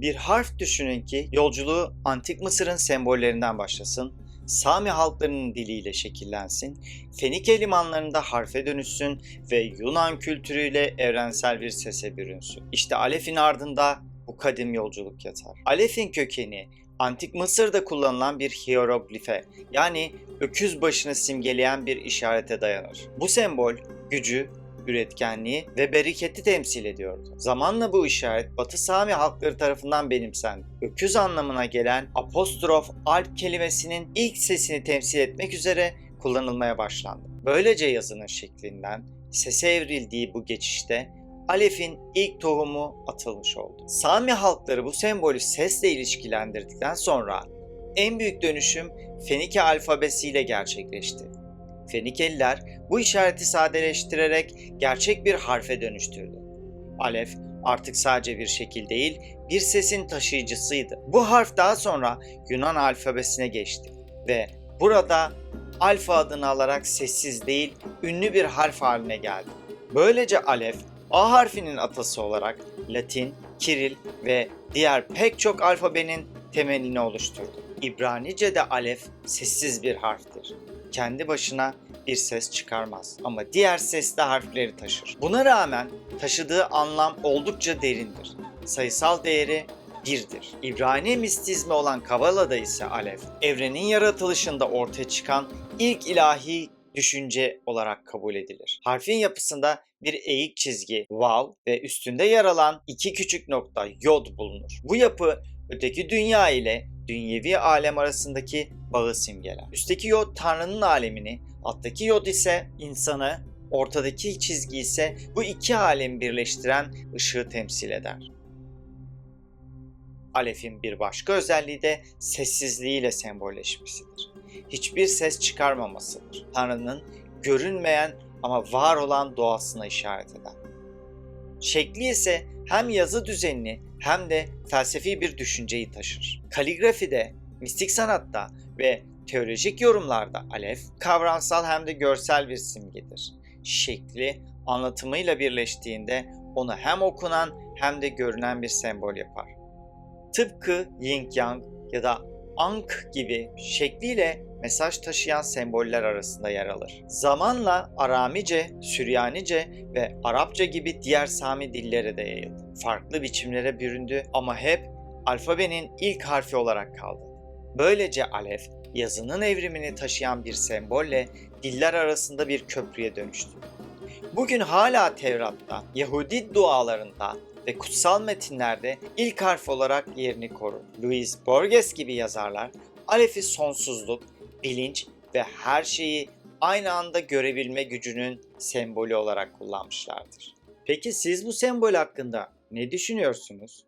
Bir harf düşünün ki yolculuğu antik Mısır'ın sembollerinden başlasın, Sami halklarının diliyle şekillensin, Fenike limanlarında harfe dönüşsün ve Yunan kültürüyle evrensel bir sese bürünsün. İşte Alef'in ardında bu kadim yolculuk yatar. Alef'in kökeni Antik Mısır'da kullanılan bir hieroglife yani öküz başını simgeleyen bir işarete dayanır. Bu sembol gücü, üretkenliği ve bereketi temsil ediyordu. Zamanla bu işaret Batı Sami halkları tarafından benimsendi. Öküz anlamına gelen apostrof alp kelimesinin ilk sesini temsil etmek üzere kullanılmaya başlandı. Böylece yazının şeklinden sese evrildiği bu geçişte Alef'in ilk tohumu atılmış oldu. Sami halkları bu sembolü sesle ilişkilendirdikten sonra en büyük dönüşüm Fenike alfabesiyle gerçekleşti. Fenikeliler bu işareti sadeleştirerek gerçek bir harfe dönüştürdü. Alef artık sadece bir şekil değil, bir sesin taşıyıcısıydı. Bu harf daha sonra Yunan alfabesine geçti ve burada alfa adını alarak sessiz değil, ünlü bir harf haline geldi. Böylece alef A harfinin atası olarak Latin, Kiril ve diğer pek çok alfabenin temelini oluşturdu. İbranice'de alef sessiz bir harftir. Kendi başına bir ses çıkarmaz ama diğer sesli harfleri taşır. Buna rağmen taşıdığı anlam oldukça derindir. Sayısal değeri birdir. İbrani mistizmi olan Kabala'da ise alef, evrenin yaratılışında ortaya çıkan ilk ilahi düşünce olarak kabul edilir. Harfin yapısında bir eğik çizgi, vav ve üstünde yer alan iki küçük nokta yod bulunur. Bu yapı öteki dünya ile dünyevi alem arasındaki bağı simgeler. Üstteki yod Tanrı'nın alemini, alttaki yod ise insanı, ortadaki çizgi ise bu iki alemi birleştiren ışığı temsil eder. Alef'in bir başka özelliği de sessizliğiyle sembolleşmesidir. Hiçbir ses çıkarmamasıdır. Tanrı'nın görünmeyen ama var olan doğasına işaret eder. Şekli ise hem yazı düzenini hem de felsefi bir düşünceyi taşır. Kaligrafide, mistik sanatta ve teolojik yorumlarda alef kavramsal hem de görsel bir simgedir. Şekli anlatımıyla birleştiğinde onu hem okunan hem de görünen bir sembol yapar. Tıpkı yin yang ya da ank gibi şekliyle mesaj taşıyan semboller arasında yer alır. Zamanla Aramice, Süryanice ve Arapça gibi diğer Sami dillere de yayıldı. Farklı biçimlere büründü ama hep alfabenin ilk harfi olarak kaldı. Böylece alef, yazının evrimini taşıyan bir sembolle diller arasında bir köprüye dönüştü. Bugün hala Tevrat'ta, Yahudi dualarında ve kutsal metinlerde ilk harf olarak yerini korur. Louis Borges gibi yazarlar Alef'i sonsuzluk, bilinç ve her şeyi aynı anda görebilme gücünün sembolü olarak kullanmışlardır. Peki siz bu sembol hakkında ne düşünüyorsunuz?